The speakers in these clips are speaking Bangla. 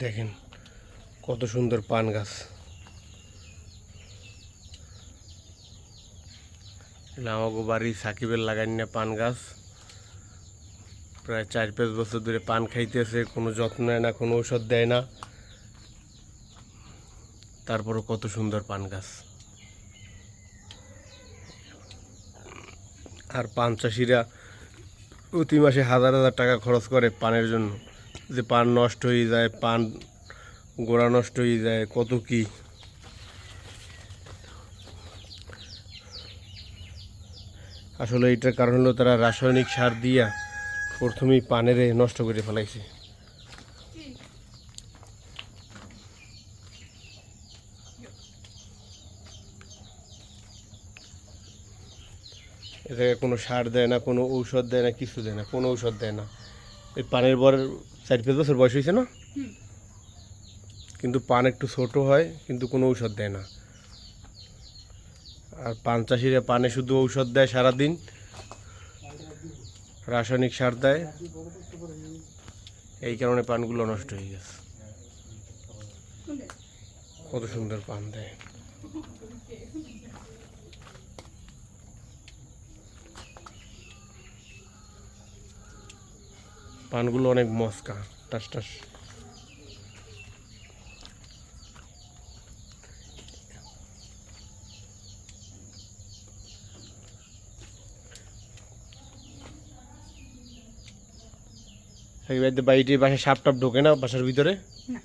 দেখেন কত সুন্দর পান গাছ। আমাকে বাড়ি সাকিবের লাগাই না পান গাছ। প্রায় চার পাঁচ বছর ধরে পান খাইতেছে, কোনো যত্ন নেয় না, কোনো ঔষধ দেয় না। তারপরও কত সুন্দর পান গাছ। আর পান চাষিরা প্রতি মাসে হাজার হাজার টাকা খরচ করে পানের জন্য। যে পান নষ্ট হয়ে যায়, পান গোড়া নষ্ট হয়ে যায়, কত কি? আসলে এটার কারণ হলো তারা রাসায়নিক সার দিয়া প্রথমেই পানের নষ্ট করে ফেলাইছে। এটাকে কোনো সার দেয় না, কোনো ঔষধ দেয় না, কিছু দেয় না, কোনো ঔষধ দেয় না। এই পানের বর চার পাঁচ বছর বয়স হয়েছে না? কিন্তু পান একটু ছোট হয় কিন্তু কোনো ঔষধ দেয় না। আর পান চাষিরা পানে শুধু ঔষধ দেয় সারাদিন। রাসায়নিক সার দেয়। এই কারণে পানগুলো নষ্ট হয়ে গেছে। কত সুন্দর পান দেয়। পানগুলো অনেক মস্কা টাস টাস। বাড়িতে বাসায় সাপ টাপ ঢোকে না বাসার ভিতরে? না।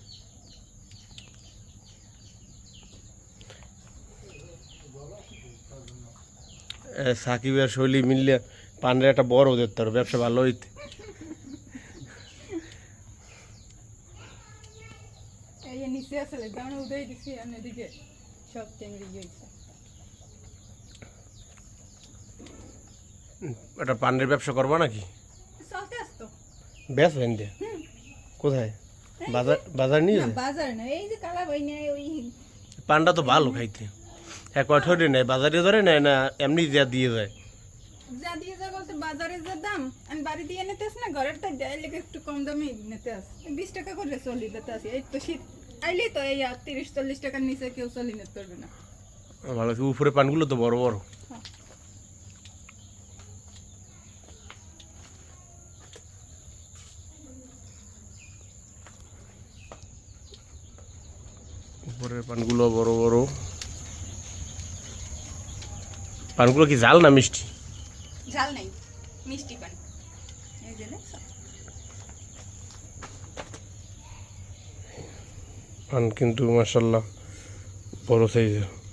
এ, সাকিব আর শৈলী মিললে পানের একটা বড় ওদের তোর ব্যবসা ভালো হইতে। নিচে আসলে উদয় দিছি আর এদিকে সব গেছে। একটা পানের ব্যবসা করব নাকি? চলতে আসতো। ব্যাস ভেন দিয়ে কোথায়? বাজার বাজার নিয়ে বাজার না এই যে কালা বই নেয় ওই পানটা তো ভালো খাইতে। এক কঠোরে নেয় বাজারে ধরে নেয় না এমনি যা দিয়ে যায়? যা দিয়ে যা বলতে বাজারে যা দাম আমি বাড়ি দিয়ে নিতে আস না ঘরের তো যাই লেগে একটু কম দামে নিতে আস। বিশ টাকা করে চলি নিতে আসি এই তো শীত। আইলে তো এই তিরিশ চল্লিশ টাকার নিচে কেউ চলি নিতে পারবে না। ভালো। উপরে পানগুলো তো বড় বড়। হ্যাঁ। উপরের পানগুলো বড় বড়। পানগুলো কি জাল না মিষ্টি? ঝাল নেই মিষ্টি পান। এই যে পান কিন্তু মাসাল্লাহ বড় সাইজের।